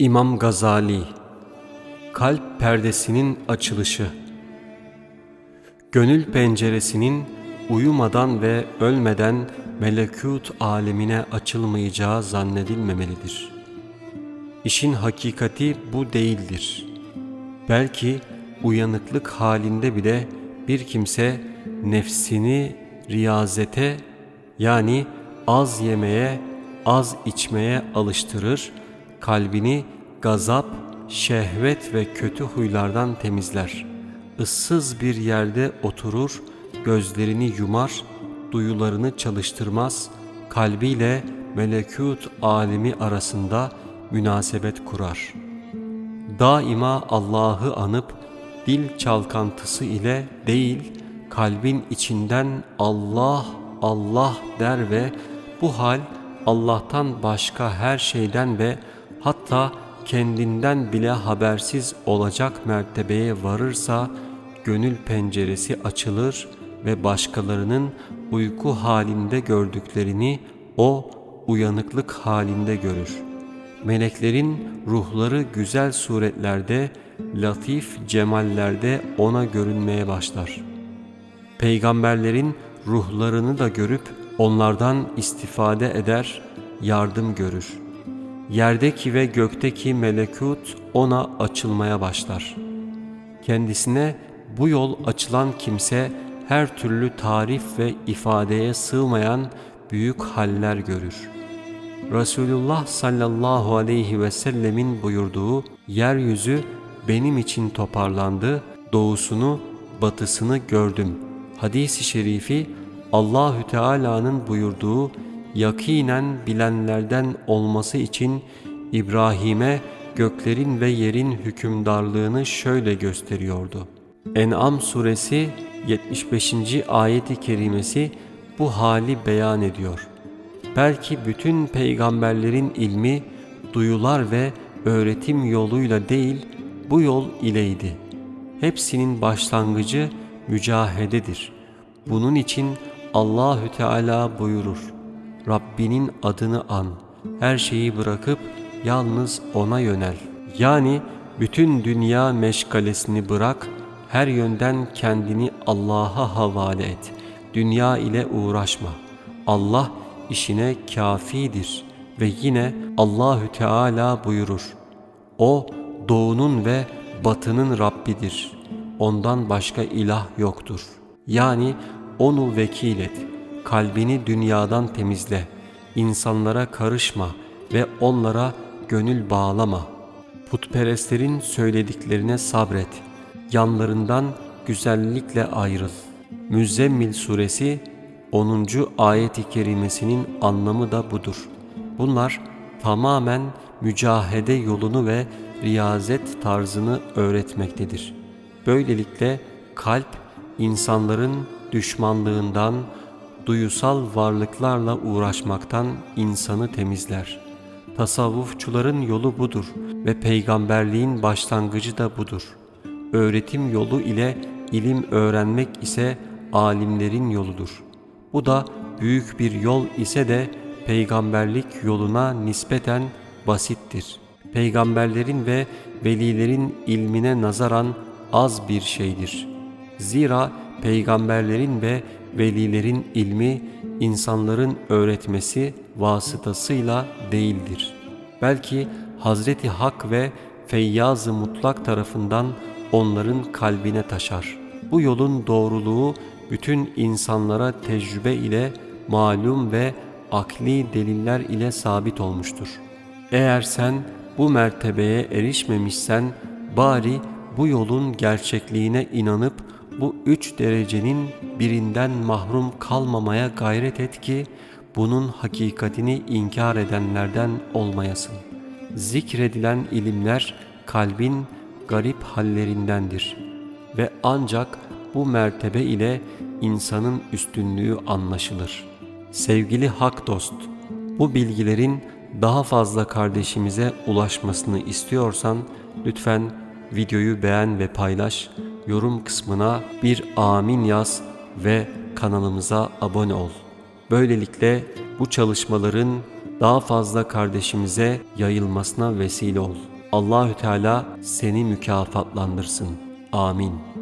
İmam Gazali Kalp perdesinin açılışı Gönül penceresinin uyumadan ve ölmeden melekut alemine açılmayacağı zannedilmemelidir. İşin hakikati bu değildir. Belki uyanıklık halinde bile bir kimse nefsini riyazete yani az yemeye, az içmeye alıştırır, kalbini gazap, şehvet ve kötü huylardan temizler. Issız bir yerde oturur, gözlerini yumar, duyularını çalıştırmaz, kalbiyle melekut alemi arasında münasebet kurar. Daima Allah'ı anıp dil çalkantısı ile değil, kalbin içinden Allah Allah der ve bu hal Allah'tan başka her şeyden ve hatta kendinden bile habersiz olacak mertebeye varırsa gönül penceresi açılır ve başkalarının uyku halinde gördüklerini o uyanıklık halinde görür. Meleklerin ruhları güzel suretlerde, latif cemallerde ona görünmeye başlar. Peygamberlerin ruhlarını da görüp onlardan istifade eder, yardım görür. Yerdeki ve gökteki melekut ona açılmaya başlar. Kendisine bu yol açılan kimse her türlü tarif ve ifadeye sığmayan büyük haller görür. Resulullah sallallahu aleyhi ve sellemin buyurduğu yeryüzü benim için toparlandı, doğusunu, batısını gördüm. Hadis-i şerifi Allahü Teala'nın buyurduğu yakinen bilenlerden olması için İbrahim'e göklerin ve yerin hükümdarlığını şöyle gösteriyordu. En'am suresi 75. ayeti kerimesi bu hali beyan ediyor. Belki bütün peygamberlerin ilmi duyular ve öğretim yoluyla değil bu yol ileydi. Hepsinin başlangıcı mücahededir. Bunun için Allahü Teala buyurur. Rabbinin adını an. Her şeyi bırakıp yalnız ona yönel. Yani bütün dünya meşgalesini bırak, her yönden kendini Allah'a havale et. Dünya ile uğraşma. Allah işine kafidir ve yine Allahü Teala buyurur. O doğunun ve batının Rabbidir. Ondan başka ilah yoktur. Yani onu vekil et. Kalbini dünyadan temizle. İnsanlara karışma ve onlara gönül bağlama. Putperestlerin söylediklerine sabret. Yanlarından güzellikle ayrıl. Müzzemmil suresi 10. ayet-i kerimesinin anlamı da budur. Bunlar tamamen mücahede yolunu ve riyazet tarzını öğretmektedir. Böylelikle kalp insanların düşmanlığından, duyusal varlıklarla uğraşmaktan insanı temizler. Tasavvufçuların yolu budur ve peygamberliğin başlangıcı da budur. Öğretim yolu ile ilim öğrenmek ise alimlerin yoludur. Bu da büyük bir yol ise de peygamberlik yoluna nispeten basittir. Peygamberlerin ve velilerin ilmine nazaran az bir şeydir. Zira peygamberlerin ve velilerin ilmi insanların öğretmesi vasıtasıyla değildir. Belki Hazreti Hak ve Feyyaz-ı Mutlak tarafından onların kalbine taşar. Bu yolun doğruluğu bütün insanlara tecrübe ile malum ve akli deliller ile sabit olmuştur. Eğer sen bu mertebeye erişmemişsen bari bu yolun gerçekliğine inanıp bu üç derecenin birinden mahrum kalmamaya gayret et ki bunun hakikatini inkar edenlerden olmayasın. Zikredilen ilimler kalbin garip hallerindendir ve ancak bu mertebe ile insanın üstünlüğü anlaşılır. Sevgili hak dost, bu bilgilerin daha fazla kardeşimize ulaşmasını istiyorsan lütfen videoyu beğen ve paylaş, yorum kısmına bir amin yaz ve kanalımıza abone ol. Böylelikle bu çalışmaların daha fazla kardeşimize yayılmasına vesile ol. Allahü Teala seni mükafatlandırsın. Amin.